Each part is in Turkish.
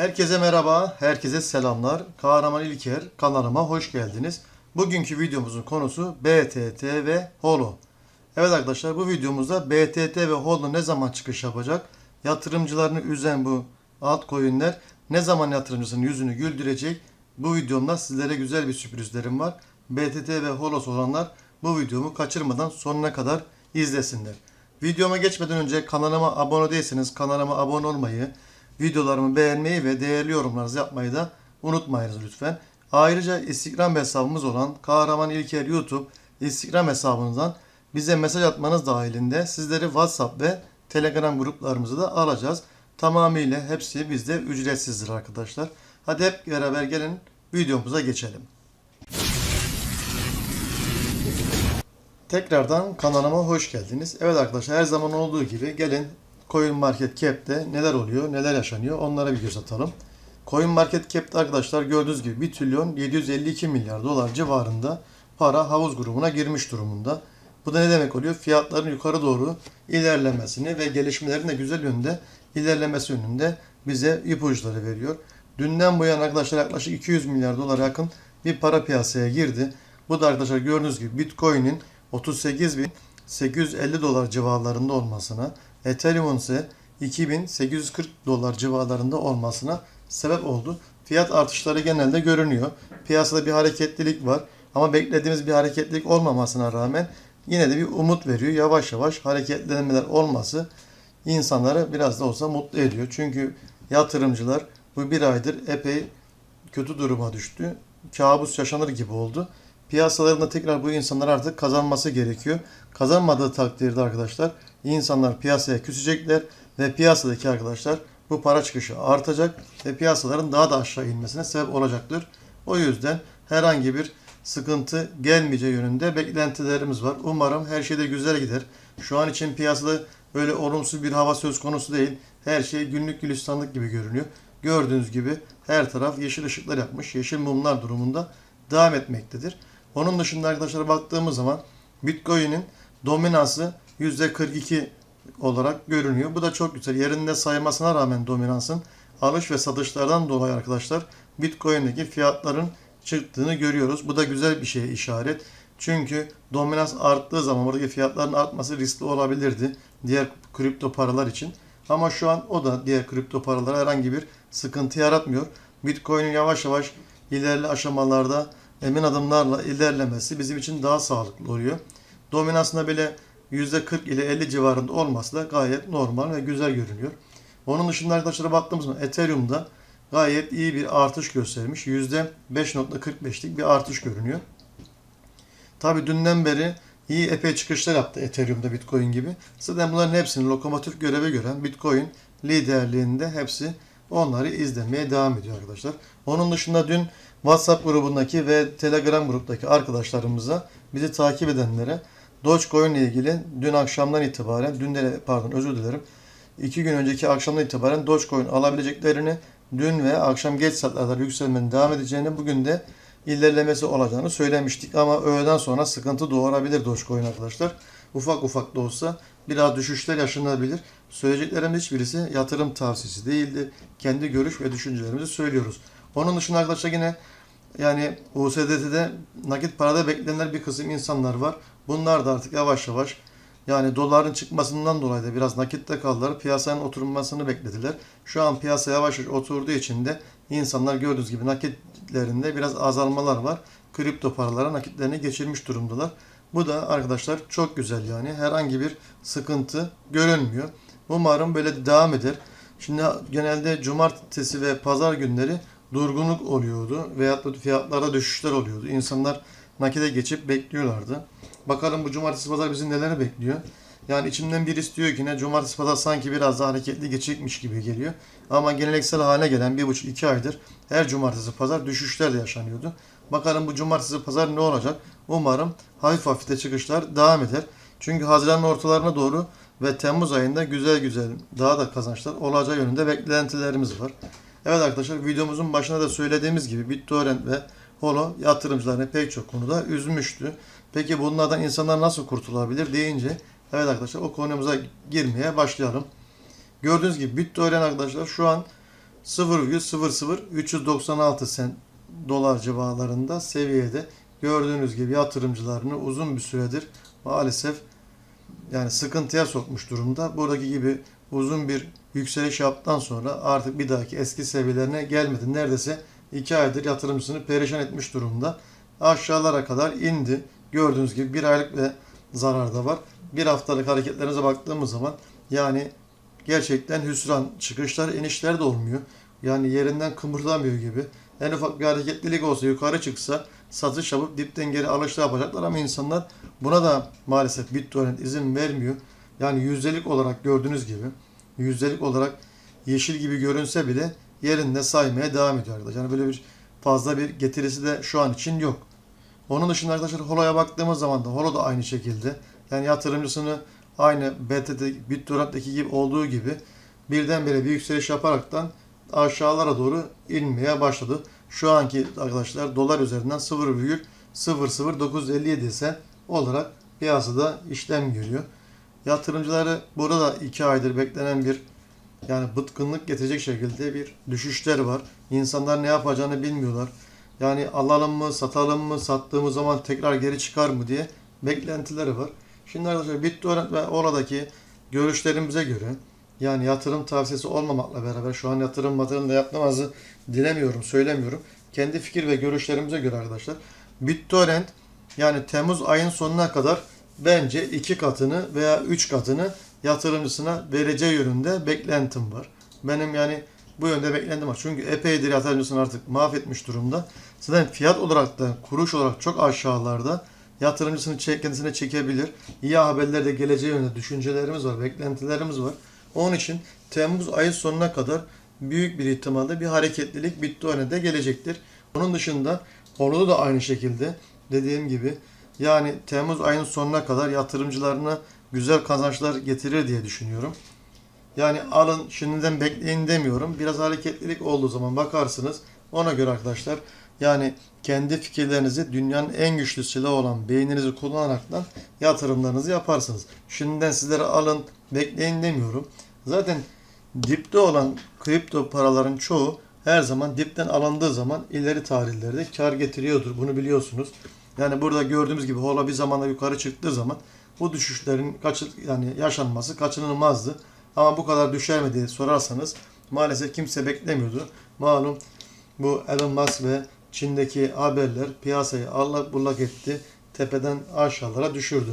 Herkese merhaba, herkese selamlar. Kahraman İlker kanalıma hoş geldiniz. Bugünkü videomuzun konusu BTT ve Holo. Evet arkadaşlar bu videomuzda BTT ve Holo ne zaman çıkış yapacak? Yatırımcılarını üzen bu altcoin'ler ne zaman yatırımcısının yüzünü güldürecek? Bu videomda sizlere güzel bir sürprizlerim var. BTT ve Holos olanlar bu videomu kaçırmadan sonuna kadar izlesinler. Videoma geçmeden önce kanalıma abone değilseniz kanalıma abone olmayı, videolarımı beğenmeyi ve değerli yorumlarınızı yapmayı da unutmayınız lütfen. Ayrıca Instagram hesabımız olan Kahraman İlker YouTube Instagram hesabınızdan bize mesaj atmanız dahilinde sizleri WhatsApp ve Telegram gruplarımızı da alacağız. Tamamıyla hepsi bizde ücretsizdir arkadaşlar. Hadi hep beraber gelin videomuza geçelim. Tekrardan kanalıma hoş geldiniz. Evet arkadaşlar her zaman olduğu gibi gelin Coin Market Cap'te neler oluyor, neler yaşanıyor onlara bir göz atalım. Coin Market Cap'te arkadaşlar gördüğünüz gibi 1 trilyon 752 milyar dolar civarında para havuz grubuna girmiş durumunda. Bu da ne demek oluyor? Fiyatların yukarı doğru ilerlemesini ve gelişmelerin de güzel yönde ilerlemesi yönünde bize ipuçları veriyor. Dünden bu yana arkadaşlar yaklaşık 200 milyar dolara yakın bir para piyasaya girdi. Bu da arkadaşlar gördüğünüz gibi Bitcoin'in 38.850 dolar civarlarında olmasına, Ethereum ise 2840 dolar civarlarında olmasına sebep oldu. Fiyat artışları genelde görünüyor. Piyasada bir hareketlilik var ama beklediğimiz bir hareketlilik olmamasına rağmen yine de bir umut veriyor. Yavaş yavaş hareketlenmeler olması insanları biraz da olsa mutlu ediyor. Çünkü yatırımcılar bu bir aydır epey kötü duruma düştü. Kabus yaşanır gibi oldu. Piyasalarında tekrar bu insanlar artık kazanması gerekiyor. Kazanmadığı takdirde arkadaşlar insanlar piyasaya küsecekler ve piyasadaki arkadaşlar bu para çıkışı artacak ve piyasaların daha da aşağı inmesine sebep olacaktır. O yüzden herhangi bir sıkıntı gelmeyeceği yönünde beklentilerimiz var. Umarım her şey de güzel gider. Şu an için piyasada öyle olumsuz bir hava söz konusu değil. Her şey günlük gülistanlık gibi görünüyor. Gördüğünüz gibi her taraf yeşil ışıklar yakmış, yeşil mumlar durumunda devam etmektedir. Onun dışında arkadaşlar baktığımız zaman Bitcoin'in dominansı %42 olarak görünüyor. Bu da çok güzel. Yerinde saymasına rağmen dominansın alış ve satışlardan dolayı arkadaşlar Bitcoin'deki fiyatların çıktığını görüyoruz. Bu da güzel bir şeye işaret. Çünkü dominans arttığı zaman buradaki fiyatların artması riskli olabilirdi diğer kripto paralar için. Ama şu an o da diğer kripto paralara herhangi bir sıkıntı yaratmıyor. Bitcoin'in yavaş yavaş ilerli aşamalarda emin adımlarla ilerlemesi bizim için daha sağlıklı oluyor. Dominansında bile %40 ile 50 civarında olması da gayet normal ve güzel görünüyor. Onun dışında arkadaşlar baktığımız zaman Ethereum'da gayet iyi bir artış göstermiş. %5.45'lik bir artış görünüyor. Tabi dünden beri iyi epey çıkışlar yaptı Ethereum'da Bitcoin gibi. Zaten bunların hepsini lokomotif göreve gören Bitcoin liderliğinde hepsi onları izlemeye devam ediyor arkadaşlar. Onun dışında dün WhatsApp grubundaki ve Telegram gruptaki arkadaşlarımıza bizi takip edenlere Dogecoin ile ilgili dün akşamdan itibaren, dün de pardon özür dilerim, iki gün önceki akşamdan itibaren Dogecoin alabileceklerini, dün ve akşam geç saatlerde yükselmenin devam edeceğini, bugün de ilerlemesi olacağını söylemiştik. Ama öğleden sonra sıkıntı doğurabilir Dogecoin arkadaşlar. Ufak ufak da olsa biraz düşüşler yaşanabilir. Söyleyeceklerim hiçbirisi yatırım tavsiyesi değildi. Kendi görüş ve düşüncelerimizi söylüyoruz. Onun dışında arkadaşlar yine yani USDT'de nakit parada bekleyenler bir kısım insanlar var. Bunlar da artık yavaş yavaş yani doların çıkmasından dolayı da biraz nakitte kaldılar. Piyasanın oturmasını beklediler. Şu an piyasa yavaş yavaş oturduğu için de insanlar gördüğünüz gibi nakitlerinde biraz azalmalar var. Kripto paralara nakitlerini geçirmiş durumdalar. Bu da arkadaşlar çok güzel yani. Herhangi bir sıkıntı görünmüyor. Umarım böyle devam eder. Şimdi genelde cumartesi ve pazar günleri durgunluk oluyordu veyahut da fiyatlarda düşüşler oluyordu. İnsanlar nakide geçip bekliyorlardı. Bakalım bu cumartesi pazar bizi neler bekliyor. Yani içimden bir istiyor ki ne cumartesi pazar sanki biraz daha hareketli geçecekmiş gibi geliyor. Ama geleneksel hale gelen bir buçuk iki aydır her cumartesi pazar düşüşler de yaşanıyordu. Bakalım bu cumartesi pazar ne olacak? Umarım hafif hafif de çıkışlar devam eder. Çünkü Haziran'ın ortalarına doğru ve Temmuz ayında güzel güzel daha da kazançlar olacağı yönünde beklentilerimiz var. Evet arkadaşlar videomuzun başında da söylediğimiz gibi BitTorrent ve Holo yatırımcılarını pek çok konuda üzmüştü. Peki bunlardan insanlar nasıl kurtulabilir deyince evet arkadaşlar o konumuza girmeye başlayalım. Gördüğünüz gibi BitTorrent arkadaşlar şu an 0,00396 sen dolar civarlarında seviyede gördüğünüz gibi yatırımcılarını uzun bir süredir maalesef yani sıkıntıya sokmuş durumda. Buradaki gibi uzun bir yükseliş yaptıktan sonra artık bir dahaki eski seviyelerine gelmedi. Neredeyse 2 aydır yatırımcısını perişan etmiş durumda. Aşağılara kadar indi. Gördüğünüz gibi bir aylık ve zararda var. Bir haftalık hareketlerinize baktığımız zaman yani gerçekten hüsran çıkışlar inişler de olmuyor. Yani yerinden kımırdamıyor gibi. En ufak bir hareketlilik olsa yukarı çıksa satış yapıp dipten geri alışlar yapacaklar ama insanlar buna da maalesef BitTorrent izin vermiyor. Yani yüzdelik olarak gördüğünüz gibi yüzdelik olarak yeşil gibi görünse bile yerinde saymaya devam ediyor arkadaşlar. Yani böyle bir fazla bir getirisi de şu an için yok. Onun dışında arkadaşlar Holo'ya baktığımız zaman da Holo da aynı şekilde. Yani yatırımcısını aynı BTT, BitTorrent'teki gibi olduğu gibi birdenbire bir yükseliş yaparaktan aşağılara doğru inmeye başladı. Şu anki arkadaşlar dolar üzerinden 0,00957 sen olarak piyasada işlem görüyor. Yatırımcıları burada 2 aydır beklenen bir yani bıtkınlık getirecek şekilde bir düşüşler var. İnsanlar ne yapacağını bilmiyorlar. Yani alalım mı, satalım mı, sattığımız zaman tekrar geri çıkar mı diye beklentileri var. Şimdi arkadaşlar BitTorrent ve oradaki görüşlerimize göre yani yatırım tavsiyesi olmamakla beraber şu an yatırım matırım da yapmamızı dilemiyorum, söylemiyorum. Kendi fikir ve görüşlerimize göre arkadaşlar BitTorrent yani Temmuz ayın sonuna kadar bence iki katını veya üç katını yatırımcısına vereceği yönünde beklentim var. Benim yani bu yönde beklentim var. Çünkü epeydir yatırımcısını artık mahvetmiş durumda. Zaten fiyat olarak da kuruş olarak çok aşağılarda yatırımcısını kendisine çekebilir. İyi haberler de geleceği yönünde düşüncelerimiz var, beklentilerimiz var. Onun için Temmuz ayı sonuna kadar büyük bir ihtimalle bir hareketlilik Bitcoin'e de gelecektir. Onun dışında Holo'da da aynı şekilde dediğim gibi yani Temmuz ayının sonuna kadar yatırımcılarına güzel kazançlar getirir diye düşünüyorum. Yani alın şimdiden bekleyin demiyorum. Biraz hareketlilik olduğu zaman bakarsınız. Ona göre arkadaşlar yani kendi fikirlerinizi dünyanın en güçlü silahı olan beyninizi kullanaraktan yatırımlarınızı yaparsınız. Şimdiden sizlere alın bekleyin demiyorum. Zaten dipte olan kripto paraların çoğu her zaman dipten alındığı zaman ileri tarihlerde kar getiriyordur. Bunu biliyorsunuz. Yani burada gördüğümüz gibi hola bir zamanda yukarı çıktığı zaman bu düşüşlerin kaçı, yani yaşanması kaçınılmazdı. Ama bu kadar düşer mi diye sorarsanız maalesef kimse beklemiyordu. Malum bu Elon Musk ve Çin'deki haberler piyasayı allak bullak etti. Tepeden aşağılara düşürdü.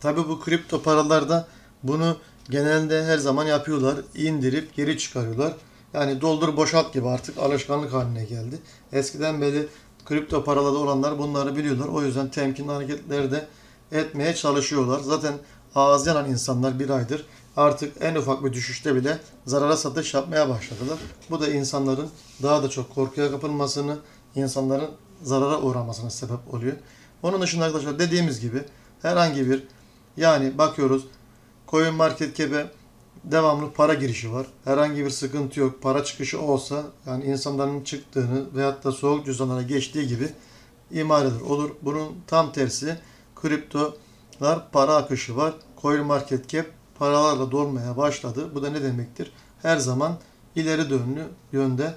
Tabi bu kripto paralarda bunu genelde her zaman yapıyorlar. İndirip geri çıkarıyorlar. Yani doldur boşalt gibi artık alışkanlık haline geldi. Eskiden beri kripto paralarda olanlar bunları biliyorlar. O yüzden temkinli hareketleri de etmeye çalışıyorlar. Zaten ağız yanan insanlar bir aydır artık en ufak bir düşüşte bile zarara satış yapmaya başladılar. Bu da insanların daha da çok korkuya kapılmasını, insanların zarara uğramasına sebep oluyor. Onun dışında arkadaşlar dediğimiz gibi herhangi bir yani bakıyoruz Coin Market Cap'e devamlı para girişi var. Herhangi bir sıkıntı yok. Para çıkışı olsa yani insanların çıktığını veyahut da soğuk cüzdanlara geçtiği gibi imal edilir. Olur. Bunun tam tersi kriptolar para akışı var. Coin Market Cap paralarla dolmaya başladı. Bu da ne demektir? Her zaman ileri dönlü yönde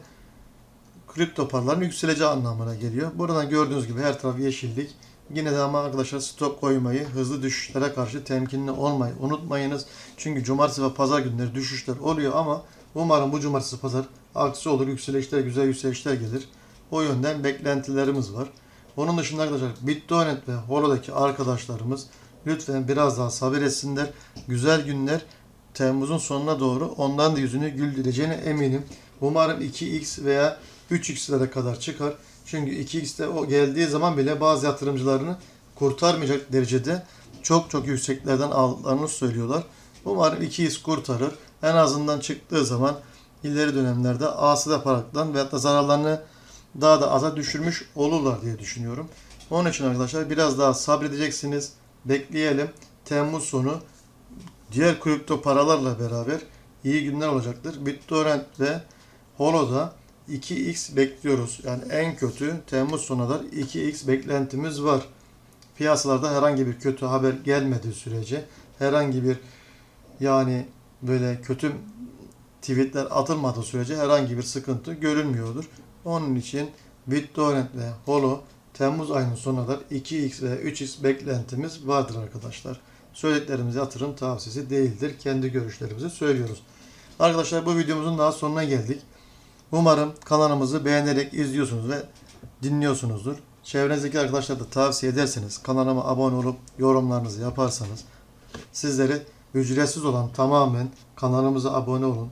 kripto paraların yükseleceği anlamına geliyor. Buradan gördüğünüz gibi her taraf yeşillik. Yine de ama arkadaşlar stop koymayı, hızlı düşüşlere karşı temkinli olmayı unutmayınız. Çünkü cumartesi ve pazar günleri düşüşler oluyor ama umarım bu cumartesi pazar aksi olur, yükselişler, güzel yükselişler gelir. O yönden beklentilerimiz var. Onun dışında arkadaşlar BitTorrent ve Holo'daki arkadaşlarımız lütfen biraz daha sabır etsinler. Güzel günler Temmuz'un sonuna doğru ondan da yüzünü güldüreceğine eminim. Umarım 2x veya 3x'lere kadar çıkar. Çünkü 2x'te o geldiği zaman bile bazı yatırımcılarını kurtarmayacak derecede çok çok yükseklerden aldıklarını söylüyorlar. Umarım 2x kurtarır. En azından çıktığı zaman ileri dönemlerde asıl yaparaktan veyahut da zararlarını daha da aza düşürmüş olurlar diye düşünüyorum. Onun için arkadaşlar biraz daha sabredeceksiniz. Bekleyelim. Temmuz sonu diğer kripto paralarla beraber iyi günler olacaktır. BitTorrent ve Holo'da 2x bekliyoruz. Yani en kötü Temmuz sonuna kadar 2x beklentimiz var. Piyasalarda herhangi bir kötü haber gelmediği sürece herhangi bir yani böyle kötü tweetler atılmadığı sürece herhangi bir sıkıntı görülmüyordur. Onun için BitTorrent ve Holo Temmuz ayının sonuna kadar 2x ve 3x beklentimiz vardır arkadaşlar. Söylediklerimiz yatırım tavsiyesi değildir. Kendi görüşlerimizi söylüyoruz. Arkadaşlar bu videomuzun daha sonuna geldik. Umarım kanalımızı beğenerek izliyorsunuz ve dinliyorsunuzdur. Çevrenizdeki arkadaşlar da tavsiye ederseniz kanalıma abone olup yorumlarınızı yaparsanız sizleri ücretsiz olan tamamen kanalımıza abone olun.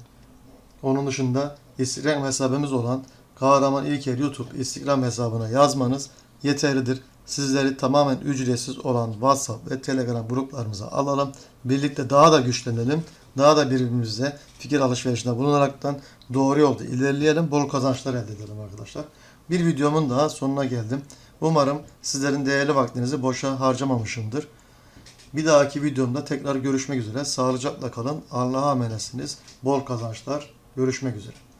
Onun dışında Instagram hesabımız olan Kahraman İlker YouTube Instagram hesabına yazmanız yeterlidir. Sizleri tamamen ücretsiz olan WhatsApp ve Telegram gruplarımıza alalım. Birlikte daha da güçlenelim. Daha da birbirimize fikir alışverişinde bulunaraktan doğru yolda ilerleyelim. Bol kazançlar elde edelim arkadaşlar. Bir videomun daha sonuna geldim. Umarım sizlerin değerli vaktinizi boşa harcamamışımdır. Bir dahaki videomda tekrar görüşmek üzere. Sağlıcakla kalın. Allah'a emanetsiniz. Bol kazançlar. Görüşmek üzere.